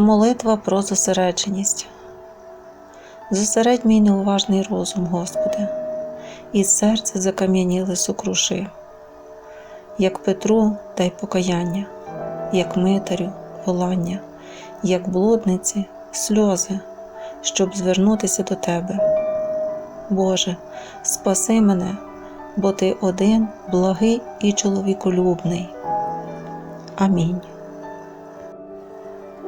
Молитва про зосередженість. Зосередь мій неуважний розум, Господи, і серце закам'яніли сокруши, як Петру дай покаяння, як митарю волання, як блудниці сльози, щоб звернутися до Тебе. Боже, спаси мене, бо Ти один благий і чоловіколюбний. Амінь.